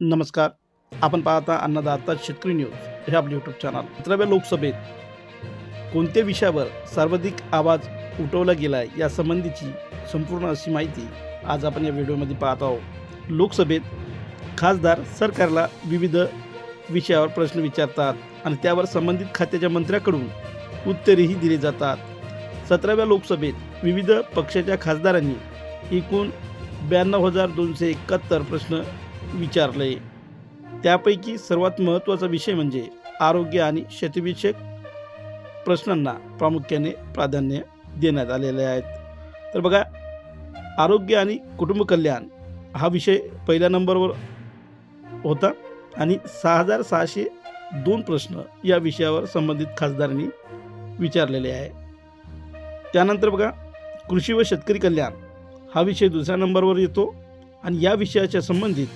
नमस्कार. आपण पाहता अन्नदाता शेतकरी न्यूज हे आपले यूट्यूब चॅनल सतराव्या लोकसभेत कोणत्या विषयावर सर्वाधिक आवाज उठवला गेला आहे यासंबंधीची संपूर्ण अशी माहिती आज आपण या व्हिडिओमध्ये पाहत आहोत. लोकसभेत खासदार सरकारला विविध विषयावर प्रश्न विचारतात आणि त्यावर संबंधित खात्याच्या मंत्र्याकडून उत्तरेही दिली जातात. सतराव्या लोकसभेत विविध पक्षाच्या खासदारांनी एकूण ब्याण्णव हजार दोनशे एकाहत्तर प्रश्न विचारले त्यापैकी सर्वात महत्त्वाचा विषय म्हणजे आरोग्य आणि शेतीविषयक प्रश्नांना प्रामुख्याने प्राधान्य देण्यात आलेले आहेत. तर बघा आरोग्य आणि कुटुंब कल्याण हा विषय पहिल्या नंबरवर होता आणि सहा हजार सहाशे दोन प्रश्न या विषयावर संबंधित खासदारांनी विचारलेले आहे. त्यानंतर बघा कृषी व शेतकरी कल्याण हा विषय दुसऱ्या नंबरवर येतो आणि या विषयाच्या संबंधित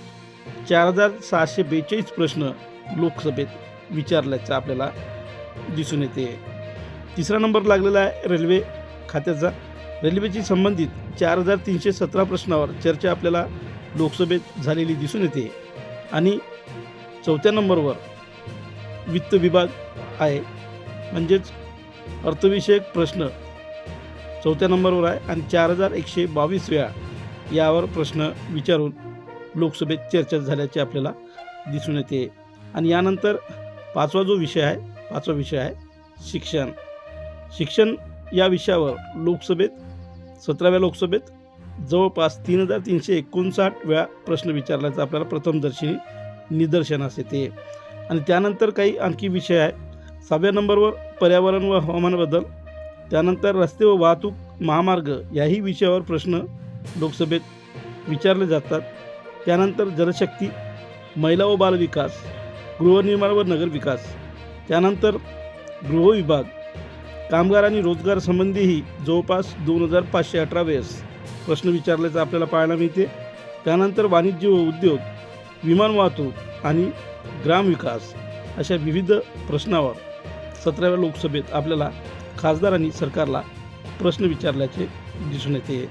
चार हजार सहाशे बेचाळीस प्रश्न लोकसभेत विचारल्याचं आपल्याला दिसून येते. तिसरा नंबर लागलेला आहे रेल्वे खात्याचा. रेल्वेची संबंधित चार हजार तीनशे सतरा प्रश्नावर चर्चा आपल्याला लोकसभेत झालेली दिसून येते. आणि चौथ्या नंबरवर वित्त विभाग आहे. म्हणजेच अर्थविषयक प्रश्न चौथ्या नंबरवर आहे. आणि चार हजार एकशे बावीस वेळा यावर प्रश्न विचारून लोकसभेत चर्चा झाल्याचे आपल्याला दिसून येते. आणि यानंतर पाचवा जो विषय आहे पाचवा विषय आहे शिक्षण. शिक्षण या विषयावर लोकसभेत सतराव्या लोकसभेत जवळपास तीन हजार तीनशे एकोणसाठ वेळा प्रश्न विचारल्याचं आपल्याला प्रथमदर्शनी निदर्शनास येते. आणि त्यानंतर काही आणखी विषय आहे सहाव्या नंबरवर पर्यावरण व हवामान बदल त्यानंतर रस्ते व वाहतूक महामार्ग याही विषयावर प्रश्न लोकसभेत विचारले जातात. त्यानंतर जलशक्ती महिला व बालविकास गृहनिर्माण व नगरविकास त्यानंतर गृहविभाग कामगार आणि रोजगार संबंधीही जवळपास दोन हजार पाचशे अठरा वेळेस प्रश्न विचारल्याचं आपल्याला पाहायला मिळते. त्यानंतर वाणिज्य व उद्योग विमान वाहतूक आणि ग्रामविकास अशा विविध प्रश्नावर सतराव्या लोकसभेत आपल्याला खासदारांनी सरकारला प्रश्न विचारल्याचे दिसून येते.